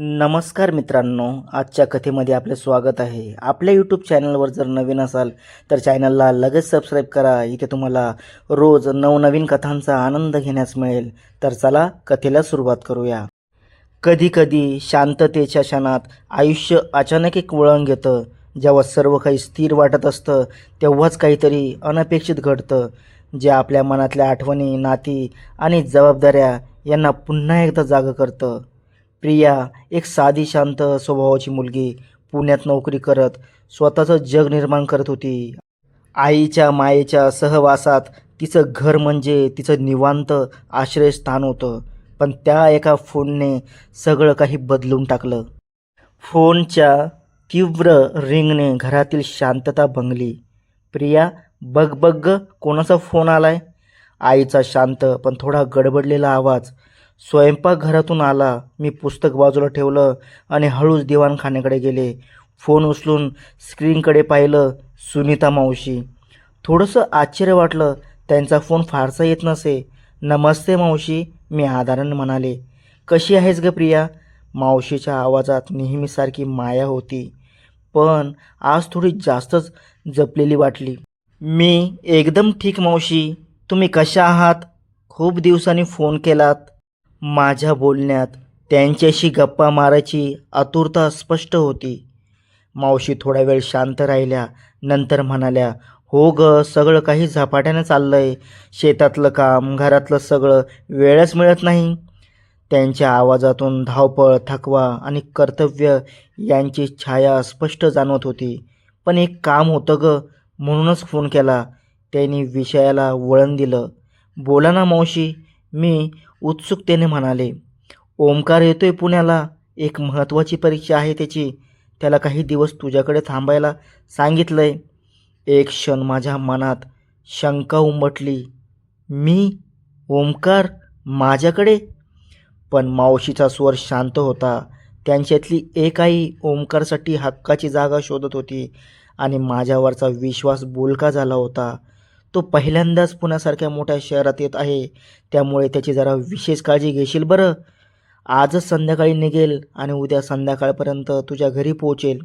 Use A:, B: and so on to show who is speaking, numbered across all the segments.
A: नमस्कार मित्रांनो आजच्या कथेमध्ये आपले स्वागत आहे. आपल्या यूट्यूब चॅनलवर जर नवीन असाल तर चॅनलला लगेच सबस्क्राईब करा. इथे तुम्हाला रोज नवनवीन कथांचा आनंद घेण्यास मिळेल. तर चला कथेला सुरुवात करूया. कधीकधी शांततेच्या क्षणात आयुष्य अचानक एक वळण घेतं. जेव्हा सर्व काही स्थिर वाटत असतं तेव्हाच काहीतरी अनपेक्षित घडतं. जे आपल्या मनातल्या आठवणी नाती आणि जबाबदाऱ्या यांना पुन्हा एकदा जागं करतं. प्रिया एक साधी शांत स्वभावाची मुलगी पुण्यात नोकरी करत स्वतःचं जग निर्माण करत होती. आईच्या मायेच्या सहवासात तिचं घर म्हणजे तिचं निवांत आश्रयस्थान होतं पण त्या एका फोनने सगळं काही बदलून टाकलं. फोनच्या तीव्र रिंगने घरातील शांतता भंगली. प्रिया बग बघ कोणाचा फोन आलाय? आईचा शांत पण थोडा गडबडलेला आवाज स्वयंपाकघरातून आला. मी पुस्तक बाजूला ठेवलं आणि हळूच दिवाणखान्याकडे गेले. फोन उचलून स्क्रीनकडे पाहिलं सुनीता मावशी. थोडंसं आश्चर्य वाटलं त्यांचा फोन फारसा येत नसे. नमस्ते मावशी मी आदरानं म्हणाले. कशी आहेस ग प्रिया? मावशीच्या आवाजात नेहमीसारखी माया होती. पण आज थोडी जास्तच जपलेली वाटली. मी एकदम ठीक मावशी. तुम्ही कशा आहात? खूप दिवसांनी फोन केलात. माझ्या बोलण्यात त्यांच्याशी गप्पा मारायची आतुरता स्पष्ट होती. मावशी थोडा वेळ शांत राहिल्या नंतर म्हणाल्या हो ग सगळं काही झपाट्यानं आहे शेतातलं काम घरातलं सगळं वेळच मिळत नाही. त्यांच्या आवाजातून धावपळ थकवा आणि कर्तव्य यांची छाया स्पष्ट जाणवत होती. पण एक काम होतं ग म्हणूनच फोन केला. त्यांनी विषयाला वळण दिलं. बोला ना मावशी मी उत्सुकतेने म्हणाले ओमकार येतोय पुण्याला. एक महत्त्वाची परीक्षा आहे त्याची. त्याला काही दिवस तुझ्याकडे थांबायला सांगितलं आहे एक क्षण माझ्या मनात शंका उमटली. मी? ओमकार माझ्याकडे? पण मावशीचा स्वर शांत होता. त्यांच्यातली एक आई ओमकारसाठी हक्काची जागा शोधत होती आणि माझ्यावरचा विश्वास बोलका झाला होता. तो पहिल्यांदाच पुण्यासारख्या मोठ्या शहरात येत आहे. त्यामुळे त्याची जरा विशेष काळजी घेशील बरं. आजच संध्याकाळी निघेल आणि उद्या संध्याकाळपर्यंत तुझ्या घरी पोहोचेल.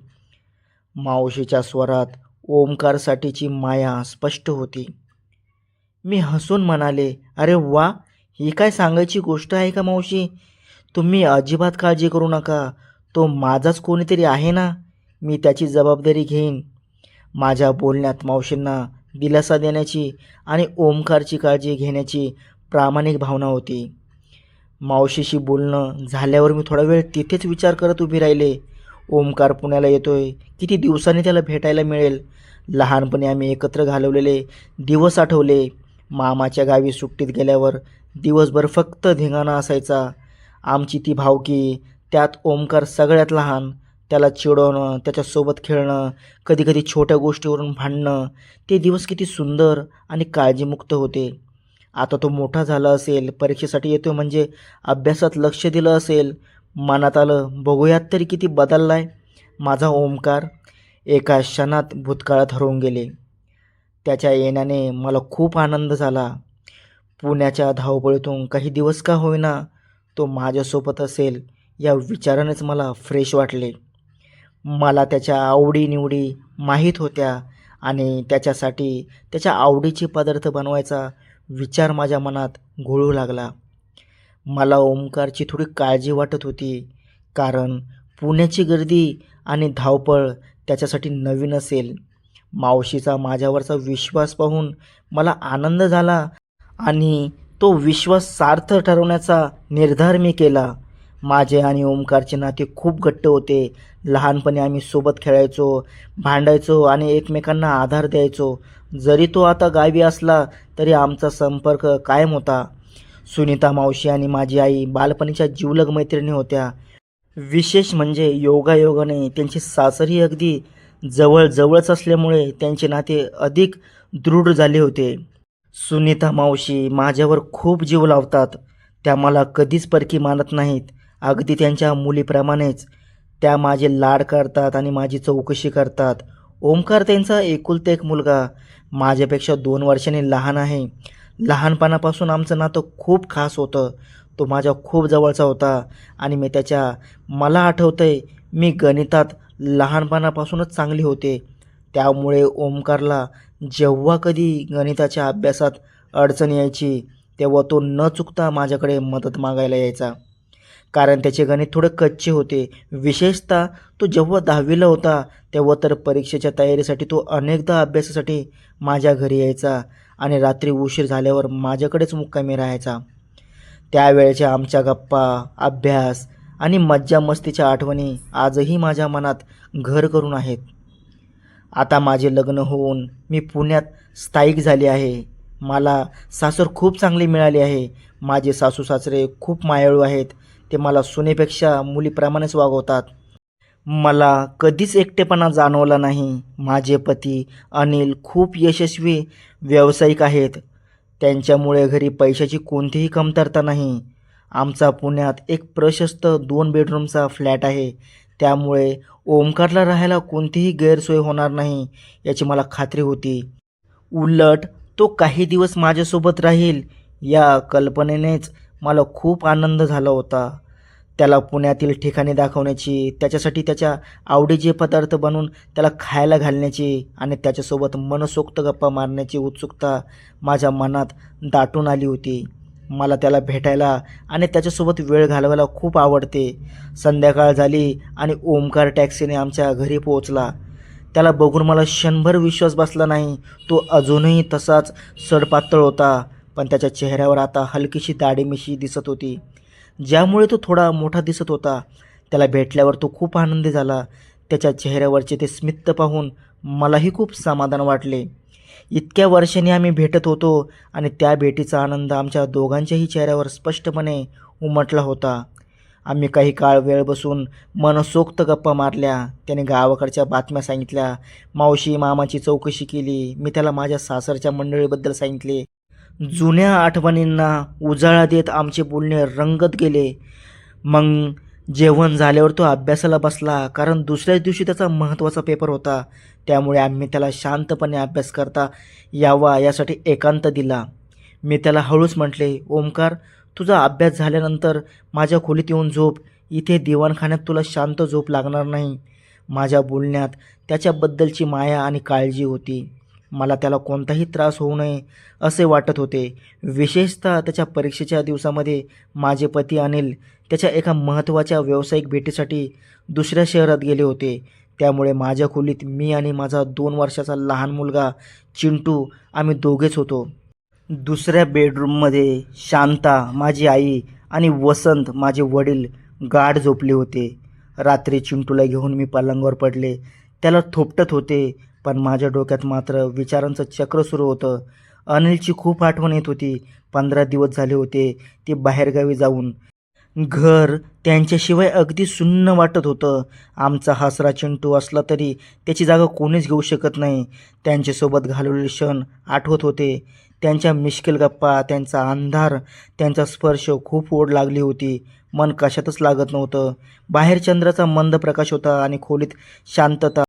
A: मावशीच्या स्वरात ओमकारसाठीची माया स्पष्ट होती. मी हसून म्हणाले अरे वा ही काय सांगायची गोष्ट आहे का मावशी? तुम्ही अजिबात काळजी करू नका. तो माझाच कोणीतरी आहे ना? मी त्याची जबाबदारी घेईन. माझ्या बोलण्यात मावशींना दिलासा देण्याची आणि ओमकारची काळजी घेण्याची प्रामाणिक भावना होती. मावशीशी बोलणं झाल्यावर मी थोडा वेळ तिथेच विचार करत उभी राहिले. ओमकार पुण्याला येतोय. किती दिवसांनी त्याला भेटायला मिळेल? लहानपणी आम्ही एकत्र घालवलेले दिवस आठवले. मामाच्या गावी सुट्टीत गेल्यावर दिवसभर फक्त धिंगाणा असायचा. आमची ती भावकी त्यात ओमकार सगळ्यात लहान. त्याला चिडवणं त्याच्यासोबत खेळणं कधीकधी छोट्या गोष्टीवरून भांडणं ते दिवस किती सुंदर आणि काळजीमुक्त होते. आता तो मोठा झाला असेल परीक्षेसाठी येतो म्हणजे अभ्यासात लक्ष दिलं असेल. मनात आलं बघूयात तरी किती बदलला आहे माझा ओंकार एका क्षणात भूतकाळात हरवून गेले. त्याच्या येण्याने मला खूप आनंद झाला. पुण्याच्या धावपळीतून काही दिवस का होईना तो माझ्यासोबत असेल या विचारानेच मला फ्रेश वाटले. मला त्याच्या आवडीनिवडी माहीत होत्या आणि त्याच्यासाठी त्याच्या आवडीचे पदार्थ बनवायचा विचार माझ्या मनात घोळू लागला. मला ओंकारची थोडी काळजी वाटत होती कारण पुण्याची गर्दी आणि धावपळ त्याच्यासाठी नवीन असेल. मावशीचा माझ्यावरचा विश्वास पाहून मला आनंद झाला आणि तो विश्वास सार्थ ठरवण्याचा निर्धार मी केला. माझे आणि ओमकारचे नाते खूप घट्ट होते. लहानपणी आम्ही सोबत खेळायचो भांडायचो आणि एकमेकांना आधार द्यायचो. जरी तो आता गावी असला तरी आमचा संपर्क कायम होता. सुनीता मावशी आणि माझी आई बालपणीच्या जीवलग मैत्रिणी होत्या. विशेष म्हणजे योगायोगाने त्यांची सासरी अगदी जवळ जवळच असल्यामुळे त्यांचे नाते अधिक दृढ झाले होते. सुनीता मावशी माझ्यावर खूप जीव लावतात. त्या मला कधीच परकी मानत नाहीत. अगदी त्यांच्या मुलीप्रमाणेच. त्या माझे लाड करतात आणि माझी चौकशी करतात. ओमकार त्यांचा एकुलता एक मुलगा. माझ्यापेक्षा दोन वर्षांनी लहान आहे. लहानपणापासून आमचं नातं खूप खास होतं. तो माझ्या खूप जवळचा होता आणि मी त्याच्या मला आठवतं आहे मी गणितात लहानपणापासूनच चांगली होते. त्यामुळे ओमकारला जेव्हा कधी गणिताच्या अभ्यासात अडचण यायची तेव्हा तो न चुकता माझ्याकडे मदत मागायला यायचा. कारण त्याचे गणित थोडे कच्चे होते. विशेषतः तो जेव्हा दहावीला होता तेव्हा तर परीक्षेच्या तयारीसाठी तो अनेकदा अभ्यासासाठी माझ्या घरी यायचा आणि रात्री उशीर झाल्यावर माझ्याकडेच मुक्कामी राहायचा. त्यावेळेच्या आमच्या गप्पा अभ्यास आणि मज्जा मस्तीच्या आठवणी आजही माझ्या मनात घर करून आहेत. आता माझे लग्न होऊन मी पुण्यात स्थायिक झाले आहे. मला सासर खूप चांगली मिळाली आहे. माझे सासू सासरे खूप मायाळू आहेत. ते मला सुनेपेक्षा मुलीप्रमाणेच वागवतात. मला कधीच एकटेपणा जाणवला नाही. माझे पती अनिल खूप यशस्वी व्यावसायिक आहेत. त्यांच्यामुळे घरी पैशाची कोणतीही कमतरता नाही. आमचा पुण्यात एक प्रशस्त दोन बेडरूमचा फ्लॅट आहे. त्यामुळे ओमकारला राहायला कोणतीही गैरसोय होणार नाही याची मला खात्री होती. उलट तो काही दिवस माझ्यासोबत राहील या कल्पनेनेच मला खूप आनंद झाला होता. त्याला पुण्यातील ठिकाणे दाखवण्याची त्याच्यासाठी त्याच्या आवडीचे पदार्थ बनवून त्याला खायला घालण्याची आणि त्याच्यासोबत मनसोक्त गप्पा मारण्याची उत्सुकता माझ्या मनात दाटून आली होती. मला त्याला भेटायला आणि त्याच्यासोबत वेळ घालवायला खूप आवडते. संध्याकाळ झाली आणि ओमकार टॅक्सीने आमच्या घरी पोहोचला. त्याला बघून मला क्षणभर विश्वास बसला नाही. तो अजूनही तसाच सडपातळ होता. पण त्याच्या चेहऱ्यावर आता हलकीशी दाढीमिशी दिसत होती. ज्यामुळे तो थोडा मोठा दिसत होता. त्याला भेटल्यावर तो खूप आनंदी झाला. त्याच्या चेहऱ्यावरचे ते स्मित्त पाहून मलाही खूप समाधान वाटले. इतक्या वर्षांनी आम्ही भेटत होतो आणि त्या भेटीचा आनंद आमच्या दोघांच्याही चेहऱ्यावर स्पष्टपणे उमटला होता. आम्ही काही काळ वेळ बसून मनसोक्त गप्पा मारल्या. त्याने गावाकडच्या बातम्या सांगितल्या. मावशी मामाची चौकशी केली. मी त्याला माझ्या सासरच्या मंडळीबद्दल सांगितले. जुन्या आठवणींना उजाळा देत आमचे बोलणे रंगत गेले. मग जेवण झाल्यावर तो अभ्यासाला बसला कारण दुसऱ्याच दिवशी त्याचा महत्त्वाचा पेपर होता. त्यामुळे आम्ही त्याला शांतपणे अभ्यास करता यावा यासाठी एकांत दिला. मी त्याला हळूच म्हटले ओमकार तुझा अभ्यास झाल्यानंतर माझ्या खोलीत येऊन झोप. इथे दिवाणखान्यात तुला शांत झोप लागणार नाही. माझ्या बोलण्यात त्याच्याबद्दलची माया आणि काळजी होती. मला त्याला कोणताही त्रास होऊ नये असे वाटत होते. विशेषतः त्याच्या परीक्षेच्या दिवसामध्ये माझे पती अनिल त्याच्या एका महत्त्वाच्या व्यावसायिक भेटीसाठी दुसऱ्या शहरात गेले होते. त्यामुळे माझ्या खोलीत मी आणि माझा दोन वर्षाचा लहान मुलगा चिंटू आम्ही दोघेच होतो. दुसऱ्या बेडरूममध्ये शांता माझी आई आणि वसंत माझे वडील गाढ झोपले होते. रात्री चिंटूला घेऊन मी पलंगावर पडले. त्याला थोपटत होते. पण माझ्या डोक्यात मात्र विचारांचं चक्र सुरू होतं. अनिलची खूप आठवण येत होती. पंधरा दिवस झाले होते. ते बाहेरगावी जाऊन. घर त्यांच्याशिवाय अगदी सुन्न वाटत होतं. आमचा हसरा चिंटू असला तरी त्याची जागा कोणीच घेऊ शकत नाही. त्यांच्यासोबत घालवलेले क्षण आठवत होते. त्यांच्या मिश्किल गप्पा त्यांचा अंधार त्यांचा स्पर्श खूप ओढ लागली होती. मन कशातच लागत नव्हतं. बाहेर चंद्राचा मंद प्रकाश होता आणि खोलीत शांतता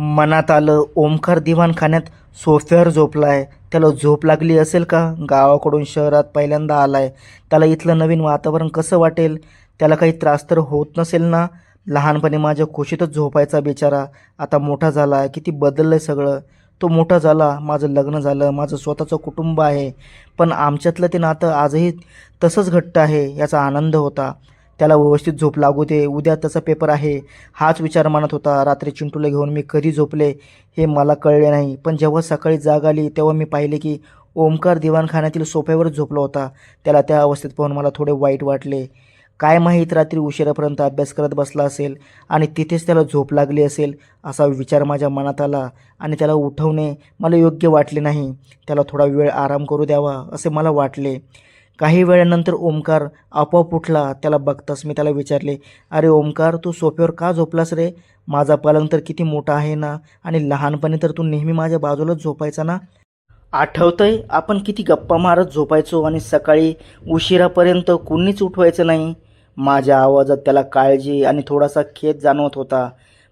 A: मनात आलं ओमकार दिवाणखान्यात सोफ्यावर आहे त्याला झोप लागली असेल का? गावाकडून शहरात पहिल्यांदा आला आहे त्याला इथलं नवीन वातावरण कसं वाटेल? त्याला काही त्रास तर होत नसेल ना? लहानपणी माझ्या खुशीतच झोपायचा बिचारा. आता मोठा झाला किती बदललं आहे सगळं. तो मोठा झाला. माझं लग्न झालं. माझं स्वतःचं कुटुंब आहे. पण आमच्यातलं ते नातं आजही तसंच घट्ट आहे याचा आनंद होता. त्याला व्यवस्थित झोप लागू दे. उद्या त्याचा पेपर आहे. हाच विचार मनात होता. रात्री चिंटूला घेऊन मी कधी झोपले हे मला कळले नाही. पण जेव्हा सकाळी जाग आली तेव्हा मी पाहिले की ओमकार दिवाणखान्यातील सोफ्यावर झोपला होता. त्याला त्या अवस्थेत पाहून मला थोडे वाईट वाटले. काय माहीत रात्री उशिरापर्यंत अभ्यास करत बसला असेल आणि तिथेच त्याला झोप लागली असेल असा विचार माझ्या मनात आला आणि त्याला उठवणे मला योग्य वाटले नाही. त्याला थोडा वेळ आराम करू द्यावा असे मला वाटले. काही वेळानंतर ओमकार आपोआप उठला त्याला बघताच मी त्याला विचारले अरे ओमकार तू सोफ्यावर का झोपलास रे? माझा पलंग तर किती मोठा आहे ना? आणि लहानपणी तर तू नेहमी माझ्या बाजूलाच झोपायचा ना? आठवतंय आपण किती गप्पा मारत झोपायचो आणि सकाळी उशिरापर्यंत कुणीच उठवायचं नाही. माझ्या आवाजात त्याला काळजी आणि थोडासा खेद जाणवत होता.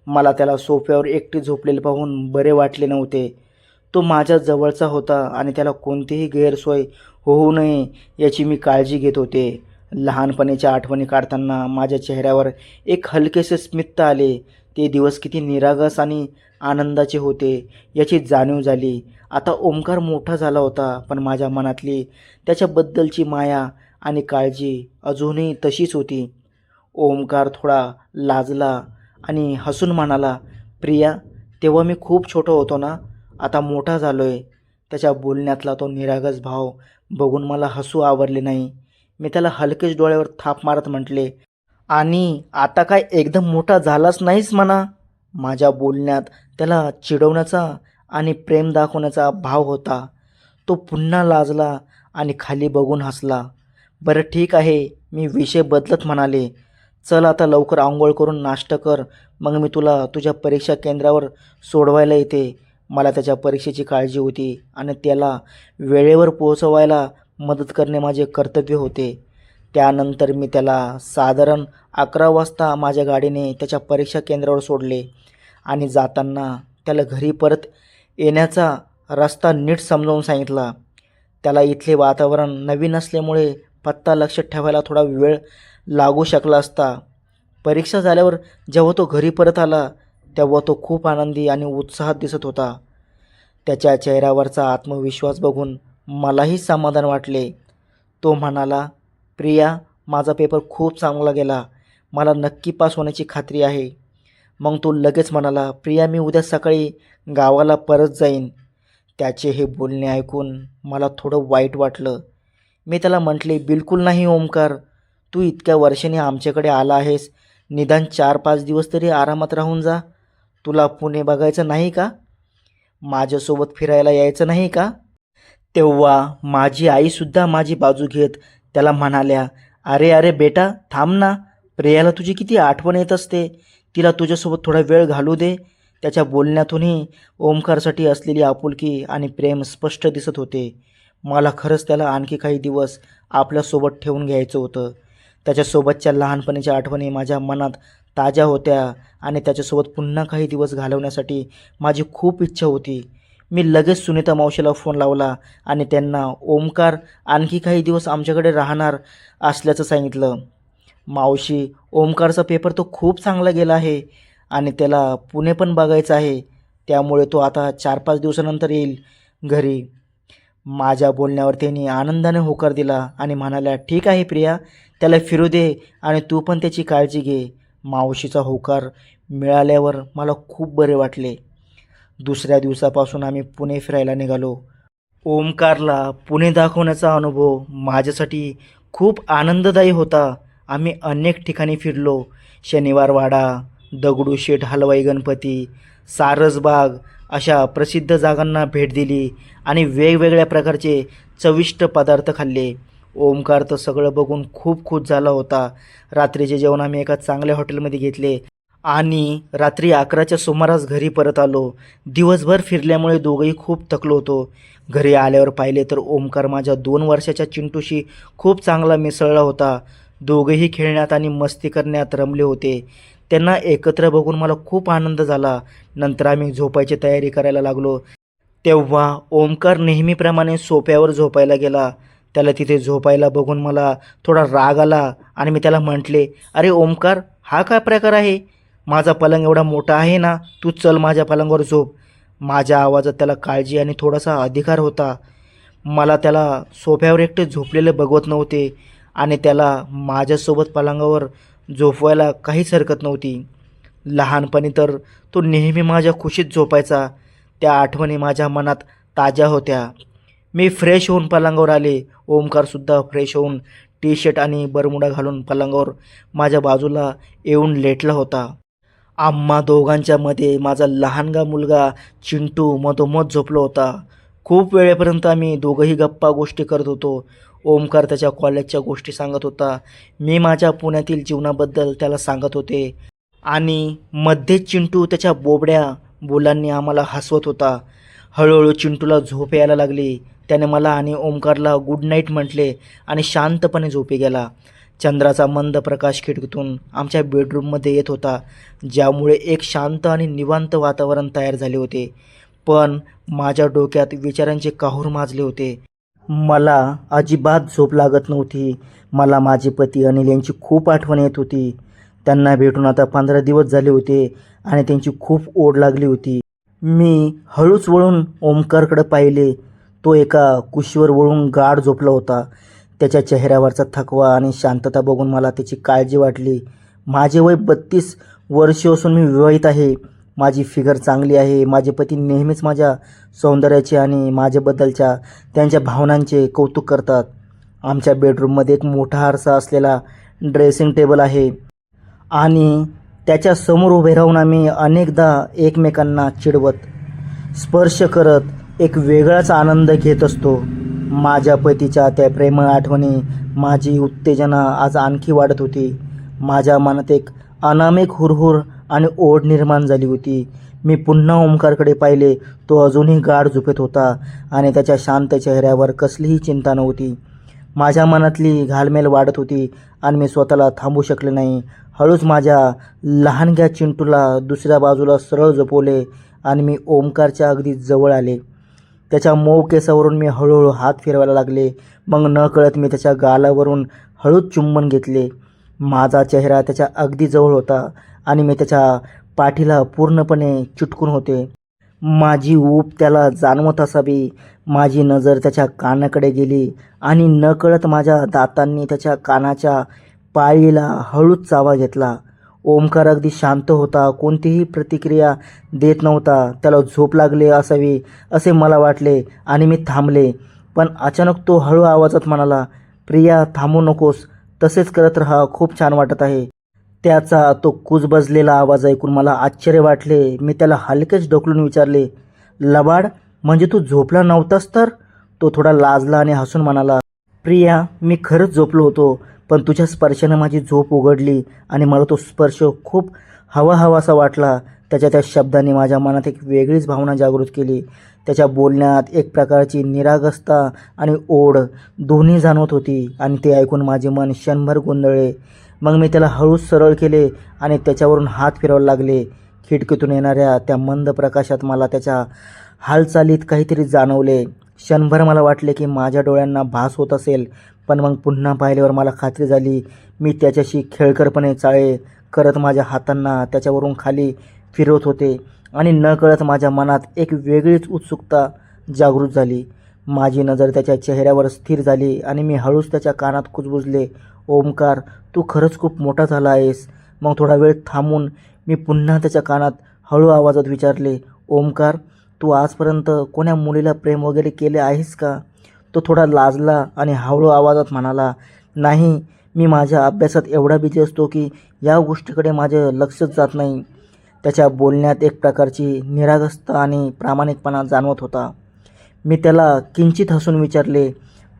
A: मला त्याला सोफ्यावर एकटी झोपलेले पाहून बरे वाटले नव्हते. तो माझ्या जवळचा होता आणि त्याला कोणतीही गैरसोय होऊ नये याची मी काळजी घेत होते. लहानपणीच्या आठवणी काढताना माझ्या चेहऱ्यावर एक हलकेसे स्मित्त आले. ते दिवस किती निरागस आणि आनंदाचे होते याची जाणीव झाली. आता ओंकार मोठा झाला होता पण माझ्या मनातली त्याच्याबद्दलची माया आणि काळजी अजूनही तशीच होती. ओंकार थोडा लाजला आणि हसून म्हणाला प्रिया तेव्हा मी खूप छोटं होतो ना? आता मोठा झालो आहे त्याच्या बोलण्यातला तो निरागस भाव बघून मला हसू आवरले नाही. मी त्याला हलकेच डोळ्यावर थाप मारत म्हटले आणि आता काय एकदम मोठा झालाच नाहीस म्हणा. माझ्या बोलण्यात त्याला चिडवण्याचा आणि प्रेम दाखवण्याचा भाव होता. तो पुन्हा लाजला आणि खाली बघून हसला. बरं ठीक आहे मी विषय बदलत म्हणाले. चल आता लवकर आंघोळ करून नाश्ता कर. मग मी तुला तुझ्या परीक्षा केंद्रावर सोडवायला येते. मला त्याच्या परीक्षेची काळजी होती आणि त्याला वेळेवर पोहोचवायला मदत करणे माझे कर्तव्य होते. त्यानंतर मी त्याला साधारण अकरा वाजता माझ्या गाडीने त्याच्या परीक्षा केंद्रावर सोडले आणि जाताना त्याला घरी परत येण्याचा रस्ता नीट समजावून सांगितला. त्याला इथले वातावरण नवीन असल्यामुळे पत्ता लक्षात ठेवायला थोडा वेळ लागू शकला असता. परीक्षा झाल्यावर जेव्हा तो घरी परत आला तेव्हा तो खूप आनंदी आणि उत्साहात दिसत होता. त्याच्या चेहऱ्यावरचा आत्मविश्वास बघून मलाही समाधान वाटले. तो म्हणाला प्रिया माझा पेपर खूप चांगला गेला. मला नक्की पास होण्याची खात्री आहे. मग तो लगेच म्हणाला प्रिया मी उद्या सकाळी गावाला परत जाईन. त्याचे हे बोलणे ऐकून मला थोडं वाईट वाटलं. मी त्याला म्हटले बिलकुल नाही ओमकार. तू इतक्या वर्षाने आमच्याकडे आला आहेस. निदान चार पाच दिवस तरी आरामात राहून जा. तुला पुणे बघायचं नाही का? माझ्यासोबत फिरायला यायचं नाही का? तेव्हा माझी आईसुद्धा माझी बाजू घेत त्याला म्हणाल्या अरे अरे बेटा थांब ना. प्रियाला तुझी किती आठवण येत असते. तिला तुझ्यासोबत थोडा वेळ घालू दे. त्याच्या बोलण्यातूनही ओमकारसाठी असलेली आपुलकी आणि प्रेम स्पष्ट दिसत होते. मला खरंच त्याला आणखी काही दिवस आपल्यासोबत ठेवून घ्यायचं होतं. त्याच्यासोबतच्या लहानपणीच्या आठवणी माझ्या मनात ताज्या होत्या आणि त्याच्यासोबत पुन्हा काही दिवस घालवण्यासाठी माझी खूप इच्छा होती. मी लगेच सुनीता मावशीला फोन लावला आणि त्यांना ओमकार आणखी काही दिवस आमच्याकडे राहणार असल्याचं सांगितलं. मावशी ओमकारचा पेपर तो खूप चांगला गेला आहे आणि त्याला पुणे पण बघायचं आहे. त्यामुळे तो आता चार पाच दिवसानंतर येईल घरी. माझ्या बोलण्यावर त्यांनी आनंदाने होकार दिला आणि म्हणाल्या ठीक आहे प्रिया त्याला फिरू दे आणि तू पण त्याची काळजी घे. मावशीचा होकार मिळाल्यावर मला खूप बरे वाटले. दुसऱ्या दिवसापासून आम्ही पुणे फिरायला निघालो. ओमकारला पुणे दाखवण्याचा अनुभव माझ्यासाठी खूप आनंददायी होता. आम्ही अनेक ठिकाणी फिरलो. शनिवारवाडा दगडूशेठ हलवाई गणपती सारसबाग अशा प्रसिद्ध जागांना भेट दिली आणि वेगवेगळ्या प्रकारचे चविष्ट पदार्थ खाल्ले. ओमकार तर सगळं बघून खूप खुश झाला होता. रात्रीचे जेवण आम्ही एका चांगल्या हॉटेलमध्ये घेतले. आणि रात्री अकराच्या सुमारास घरी परत आलो. दिवसभर फिरल्यामुळे दोघंही खूप थकलो होतो. घरी आल्यावर पाहिले तर ओमकार माझ्या दोन वर्षाच्या चिंटूशी खूप चांगला मिसळला होता. दोघेही खेळण्यात आणि मस्ती करण्यात रमले होते. त्यांना एकत्र बघून मला खूप आनंद झाला. नंतर आम्ही झोपायची तयारी करायला लागलो. तेव्हा ओमकार नेहमीप्रमाणे सोप्यावर झोपायला गेला. त्याला तिथे झोपायला बघून मला थोडा राग आला आणि मी त्याला म्हटले अरे ओमकार हा काय प्रकार आहे? माझा पलंग एवढा मोठा आहे ना तू चल माझ्या पलंगावर झोप. माझ्या आवाजात त्याला काळजी आणि थोडासा अधिकार होता. मला त्याला सोफ्यावर एकटे झोपलेले बघवत नव्हते आणि त्याला माझ्यासोबत पलंगावर झोपवायला काहीच हरकत नव्हती. लहानपणी तर तो नेहमी माझ्या खुशीत झोपायचा. त्या आठवणी माझ्या मनात ताज्या होत्या. मी फ्रेश होऊन पलंगावर आले. ओमकारसुद्धा फ्रेश होऊन टी शर्ट आणि बरमुडा घालून पलंगावर माझ्या बाजूला येऊन लेटला होता. आम्हा दोघांच्या मध्ये माझा लहानगा मुलगा चिंटू मधोमध झोपलो होता. खूप वेळेपर्यंत आम्ही दोघंही गप्पा गोष्टी करत होतो. ओमकार त्याच्या कॉलेजच्या गोष्टी सांगत होता. मी माझ्या पुण्यातील जीवनाबद्दल त्याला सांगत होते. आणि मध्ये चिंटू त्याच्या बोबड्या बोलांनी आम्हाला हसवत होता. हळूहळू चिंटूला झोप यायला लागली. त्याने मला आणि ओमकारला गुड नाईट म्हटले आणि शांतपणे झोपी गेला. चंद्राचा मंद प्रकाश खिडकीतून आमच्या बेडरूममध्ये येत होता ज्यामुळे एक शांत आणि निवांत वातावरण तयार झाले होते. पण माझ्या डोक्यात विचारांचे काहूर माजले होते. मला अजिबात झोप लागत नव्हती. मला माझे पती अनिल यांची खूप आठवण येत होती. त्यांना भेटून आता पंधरा दिवस झाले होते आणि त्यांची खूप ओढ लागली होती. मी हळूच वळून ओमकारकडे पाहिले. तो एका कुशीवर वळून गाढ झोपला होता. त्याच्या चेहऱ्यावरचा थकवा आणि शांतता बघून मला त्याची काळजी वाटली. माझे वय बत्तीस वर्ष असून मी विवाहित आहे. माझी फिगर चांगली आहे. माझे पती नेहमीच माझ्या सौंदर्याचे आणि माझ्याबद्दलच्या त्यांच्या भावनांचे कौतुक करतात. आमच्या बेडरूममध्ये एक मोठा आरसा असलेला ड्रेसिंग टेबल आहे. आणि त्याच्यासमोर उभे राहून आम्ही अनेकदा एकमेकांना चिडवत स्पर्श करत एक वेगळाच आनंद घेत असतो. माझ्या पतीच्या त्या प्रेमळ आठवणी माझी उत्तेजना आज आणखी वाढत होती. माझ्या मनात एक अनामिक हुरहुर आणि ओढ निर्माण झाली होती. मी पुन्हा ओंकारकडे पाहिले तो अजूनही गाढ झोपेत होता आणि त्याच्या शांत चेहऱ्यावर कसलीही चिंता नव्हती. माझ्या मनातली घालमेल वाढत होती आणि मी स्वतःला थांबू शकले नाही. हळूच माझ्या लहानग्या चिंटूला दुसऱ्या बाजूला सरळ झोपवले आणि मी ओमकारच्या अगदी जवळ आले. त्याच्या मऊ केसावरून मी हळूहळू हात फिरवायला लागले. मग न कळत मी त्याच्या गालावरून हळूच चुंबन घेतले. माझा चेहरा त्याच्या अगदी जवळ होता आणि मी त्याच्या पाठीला पूर्णपणे चिटकून होते. माझी ऊब त्याला जाणवत असावी. माझी नजर त्याच्या कानाकडे गेली आणि नकळत माझ्या दातांनी त्याच्या कानाच्या पाळीला हळूच चावा घेतला. ओमकार अगदी शांत होता. कोणतीही प्रतिक्रिया देत नव्हता. त्याला झोप लागले असावी असे मला वाटले आणि मी थांबले. पण अचानक तो हळू आवाजात म्हणाला प्रिया थांबू नकोस. तसेच करत राहा. खूप छान वाटत आहे. त्याचा तो कुजबजलेला आवाज ऐकून मला आश्चर्य वाटले. मी त्याला हलकेच ढकलून विचारले लबाड म्हणजे तू झोपला नव्हतास तर? तो थोडा लाजला आणि हसून म्हणाला प्रिया मी खरंच झोपलो होतो. पण तुझ्या स्पर्शानं माझी झोप उघडली आणि मला तो स्पर्श खूप हवा हवासा वाटला. त्याच्या त्या शब्दाने माझ्या मनात एक वेगळीच भावना जागृत केली. त्याच्या बोलण्यात एक प्रकारची निरागसता आणि ओढ दोन्ही जाणवत होती आणि ते ऐकून माझे मन क्षणभर गोंधळले. मग मी त्याला हळूच सरळ केले आणि त्याच्यावरून हात फिरवायला लागले. खिडकीतून येणाऱ्या त्या मंद प्रकाशात मला त्याच्या हालचालीत काहीतरी जाणवले. क्षणभर मला वाटले की माझ्या डोळ्यांना भास होत असेल. पण मग पुन्हा पाहिल्यावर मला खात्री झाली मी त्याच्याशी खेळकरपणे चाळे करत माझ्या हातांना त्याच्यावरून खाली फिरवत होते आणि नकळत माझ्या मनात एक वेगळीच उत्सुकता जागृत झाली. माझी नजर त्याच्या चेहऱ्यावर स्थिर झाली आणि मी हळूच त्याच्या कानात कुजबुजले ओमकार तू खरंच खूप मोठा झाला आहेस. मग थोडा वेळ थांबून मी पुन्हा त्याच्या कानात हळू आवाजात विचारले ओमकार तू आजपर्यंत कोण्या मुलीला प्रेम वगैरे केले आहेस का? तो थोडा लाजला आणि हळू आवाजात म्हणाला नाही मी माझ्या अभ्यासात एवढा बिझी असतो की या गोष्टीकडे माझं लक्षच जात नाही. त्याच्या बोलण्यात एक प्रकारची निरागस्त आणि प्रामाणिकपणा जाणवत होता. मी त्याला किंचित हसून विचारले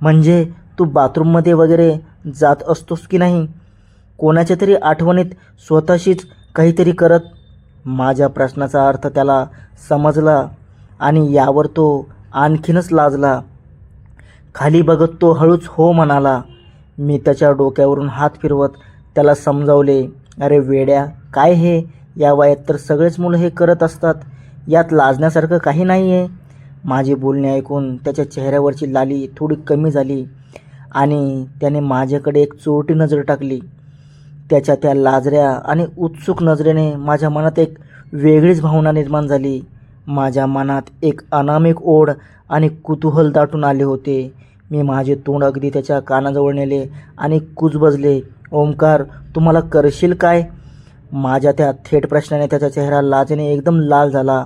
A: म्हणजे तू बाथरूममध्ये वगैरे जात असतोस की नाही? कोणाच्या तरी आठवणीत स्वतःशीच काहीतरी करत? माझ्या प्रश्नाचा अर्थ त्याला समजला आणि यावर तो आणखीनच लाजला. खाली बघत तो हळूच हो म्हणाला. मी त्याच्या डोक्यावरून हात फिरवत त्याला समजावले अरे वेड्या काय हे? या वयात तर सगळेच मुलं हे करत असतात. यात लाजण्यासारखं काही नाही आहे माझे बोलणे ऐकून त्याच्या चेहऱ्यावरची लाली थोडी कमी झाली आणि त्याने माझ्याकडे एक चोरटी नजर टाकली. त्याच्या त्या लाजऱ्या आणि उत्सुक नजरेने माझ्या मनात एक वेगळीच भावना निर्माण झाली. माझ्या मनात एक अनामिक ओढ आणि कुतूहल दाटून आले होते. मी माझे तोंड अगदी त्याच्या कानाजवळ नेले आणि कुजबजले ओमकार तुम्हाला करशील काय? माझ्या त्या थेट प्रश्नाने त्याचा चेहरा लाजेने एकदम लाल झाला.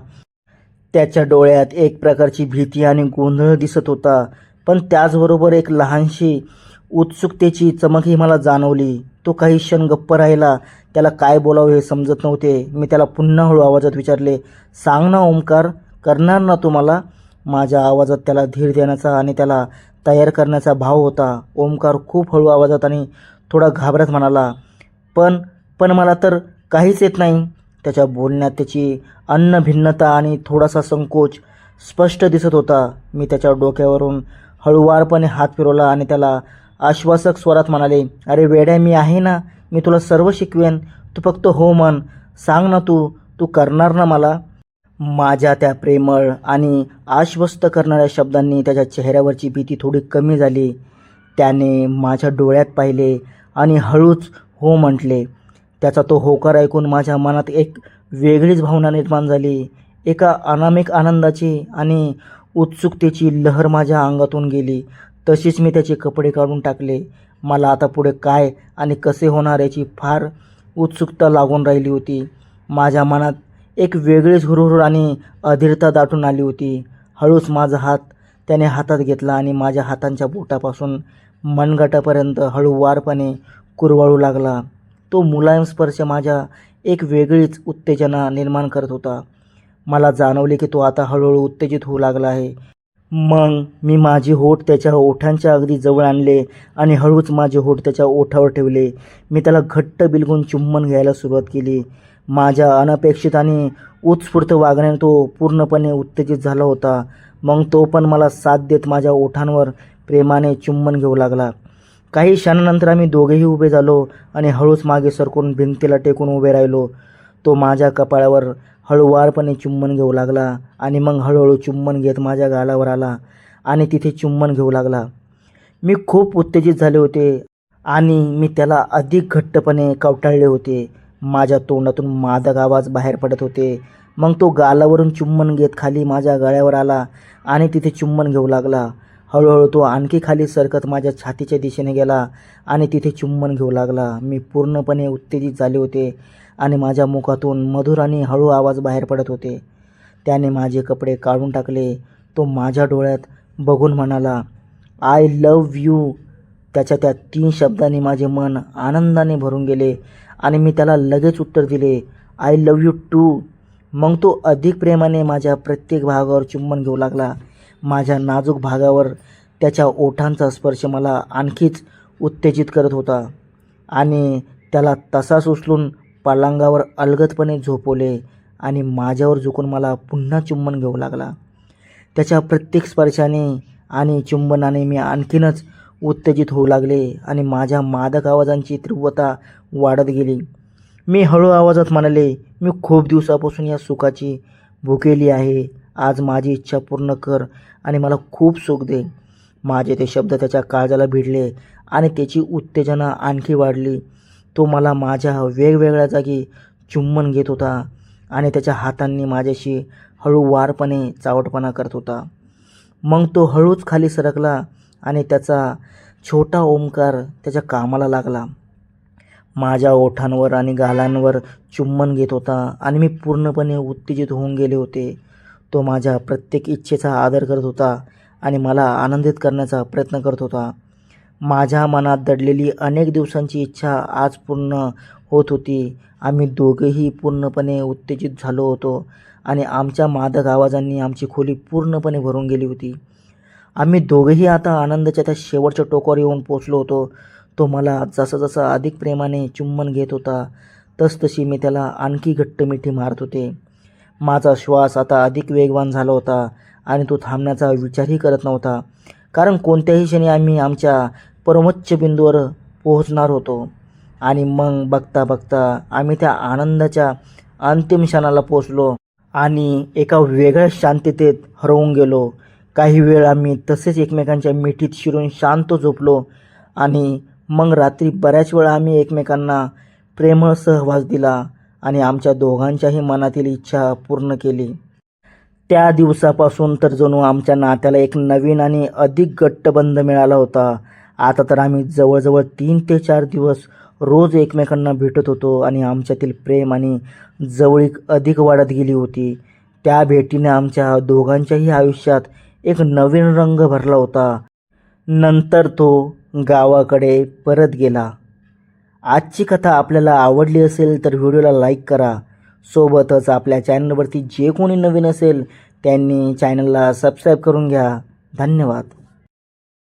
A: त्याच्या डोळ्यात एक प्रकारची भीती आणि गोंधळ दिसत होता. पण त्याचबरोबर एक लहानशी उत्सुकतेची चमकही मला जाणवली. तो काही क्षण गप्प राहिला. त्याला काय बोलावं हे समजत नव्हते. मी त्याला पुन्हा हळू आवाजात विचारले सांग ना ओमकार करणार ना तुम्हाला? माझ्या आवाजात त्याला धीर देण्याचा आणि त्याला तयार करण्याचा भाव होता. ओमकार खूप हळू आवाजात आणि थोडा घाबरत म्हणाला पण पण मला तर काहीच येत नाही. त्याच्या बोलण्यात त्याची अन्न भिन्नता आणि थोडासा संकोच स्पष्ट दिसत होता. मी त्याच्या डोक्यावरून हळुवारपणे हात फिरवला आणि त्याला आश्वासक स्वरात म्हणाले अरे वेड्या मी आहे ना? मी तुला सर्व शिकवेन. तू फक्त हो म्हण. सांग ना तू. तू करणार ना मला? माझ्या त्या प्रेमळ आणि आश्वस्त करणाऱ्या शब्दांनी त्याच्या चेहऱ्यावरची भीती थोडी कमी झाली. त्याने माझ्या डोळ्यात पाहिले आणि हळूच हो म्हटले. त्याचा तो होकार ऐकून माझ्या मनात एक वेगळीच भावना निर्माण झाली. एका अनामिक आनंदाची आणि उत्सुकतेची लहर माझ्या अंगातून गेली. तशीच मी त्याचे कपडे काढून टाकले. मला आता पुढे काय आणि कसे होणार याची फार उत्सुकता लागून राहिली होती. माझ्या मनात एक वेगळीच हुरहुर आणि अधीरता दाटून आली होती. हळूच माझा हात त्याने हातात घेतला आणि माझ्या हातांच्या बोटापासून मनगटापर्यंत हळूवारपणे कुरवाळू लागला. तो मुलायम स्पर्श माझ्या एक वेगळीच उत्तेजना निर्माण करत होता. मला जाणवले की तो आता हळूहळू उत्तेजित होऊ लागला आहे. मग मी माझे होठ त्याच्या ओठांच्या अगदी जवळ आणले आणि हळूच माझे होठ त्याच्या ओठावर ठेवले. मी त्याला घट्ट बिलगून चुंबन घ्यायला सुरुवात केली. माझ्या अनपेक्षित आणि उत्स्फूर्त वागण्याने तो पूर्णपणे उत्तेजित झाला होता. मग तो पण मला साथ देत माझ्या ओठांवर प्रेमाने चुंबन घेऊ लागला. काही क्षणानंतर आम्ही दोघेही उभे झालो आणि हळूच मागे सरकून भिंतीला टेकून उभे राहिलो. तो माझ्या कपाळावर हळूवारपणे चुंबन घेऊ लागला आणि मग हळूहळू चुंबन घेत माझ्या गालावर आला आणि तिथे चुंबन घेऊ लागला. मी खूप उत्तेजित झाले होते आणि मी त्याला अधिक घट्टपणे कवटाळले होते. माझ्या तोंडातून मादक आवाज बाहेर पडत होते. मग तो गालावरून चुंबन घेत खाली माझ्या गळ्यावर आला आणि तिथे चुंबन घेऊ लागला. हळूहळू तो आणखी खाली सरकत माझ्या छातीच्या दिशेने गेला आणि तिथे चुंबन घेऊ लागला. मी पूर्णपणे उत्तेजित झाले होते आणि माझ्या मुखातून मधुर आणि हळू आवाज बाहेर पडत होते. त्याने माझे कपडे काढून टाकले. तो माझ्या डोळ्यात बघून म्हणाला आय लव यू त्याच्या त्या तीन शब्दांनी माझे मन आनंदाने भरून गेले आणि मी त्याला लगेच उत्तर दिले आय लव यू टू मग तो अधिक प्रेमाने माझ्या प्रत्येक भागावर चुंबन घेऊ लागला. माझ्या नाजूक भागावर त्याच्या ओठांचा स्पर्श मला आणखीच उत्तेजित करत होता आणि त्याला तसाच उचलून पलंगावर अलगदपणे झोपवले आणि माझ्यावर झुकून मला पुन्हा चुंबन घेऊ लागला. त्याच्या प्रत्येक स्पर्शाने आणि चुंबनाने मी आणखीनच उत्तेजित होऊ लागले आणि माझ्या मादक आवाजांची तीव्रता वाढत गेली. मी हळू आवाजात म्हणाले मी खूप दिवसापासून या सुखाची भुकेली आहे. आज माझी इच्छा पूर्ण कर आणि मला खूप सुख दे. माझे ते शब्द त्याच्या काळजाला भिडले आणि त्याची उत्तेजना आणखी वाढली. तो मला माझ्या वेगवेगळ्या जागी चुंबन घेत होता आणि त्याच्या हातांनी माझ्याशी हळूवारपणे चावटपणा करत होता. मग तो हळूच खाली सरकला आणि त्याचा छोटा ओंकार त्याच्या कामाला लागला. माझ्या ओठांवर आणि गालांवर चुंबन घेत होता आणि मी पूर्णपणे उत्तेजित होऊन गेले होते. तो माझ्या प्रत्येक इच्छेचा आदर करत होता आणि मला आनंदित करण्याचा प्रयत्न करत होता. माझ्या मनात दडलेली अनेक दिवसांची इच्छा आज पूर्ण होत होती. आम्ही दोघेही पूर्णपणे उत्तेजित झालो होतो आणि आमच्या मादक आवाजांनी आमची खोली पूर्णपणे भरून गेली होती. आम्ही दोघेही आता आनंदाच्या त्या शेवटच्या टोकावर येऊन पोचलो होतो. तो मला जसं जसं अधिक प्रेमाने चुंबन घेत होता तसतशी मी त्याला आणखी घट्ट मिठी मारत होते. माझा श्वास आता अधिक वेगवान झाला होता आणि तो थांबण्याचा विचारही करत नव्हता. कारण कोणत्याही क्षणी आम्ही आमच्या परमोच्च बिंदूवर पोहोचणार होतो आणि मग बघता बघता आम्ही त्या आनंदाच्या अंतिम क्षणाला पोचलो आणि एका वेगळ्या शांततेत हरवून गेलो. काही वेळ आम्ही तसेच एकमेकांच्या मिठीत शिरून शांत झोपलो आणि मग रात्री बऱ्याच वेळा आम्ही एकमेकांना प्रेमळ सहवास दिला आणि आमच्या दोघांच्याही मनातील इच्छा पूर्ण केली. त्या दिवसापासून तर जणू आमच्या नात्याला एक नवीन आणि अधिक गट्टबंध मिळाला होता. आता तर आम्ही जवळजवळ तीन ते चार दिवस रोज एकमेकांना भेटत होतो आणि आमच्यातील प्रेम आणि जवळीक अधिक वाढत गेली होती. त्या भेटीने आमच्या दोघांच्याही आयुष्यात एक नवीन रंग भरला होता. नंतर तो गावाकडे परत गेला. आजची कथा आपल्याला आवडली असेल तर व्हिडिओला लाईक करा. सोबतच आपल्या चॅनलवरती जे कोणी नवीन असेल त्यांनी चॅनलला सबस्क्राईब करून घ्या. धन्यवाद.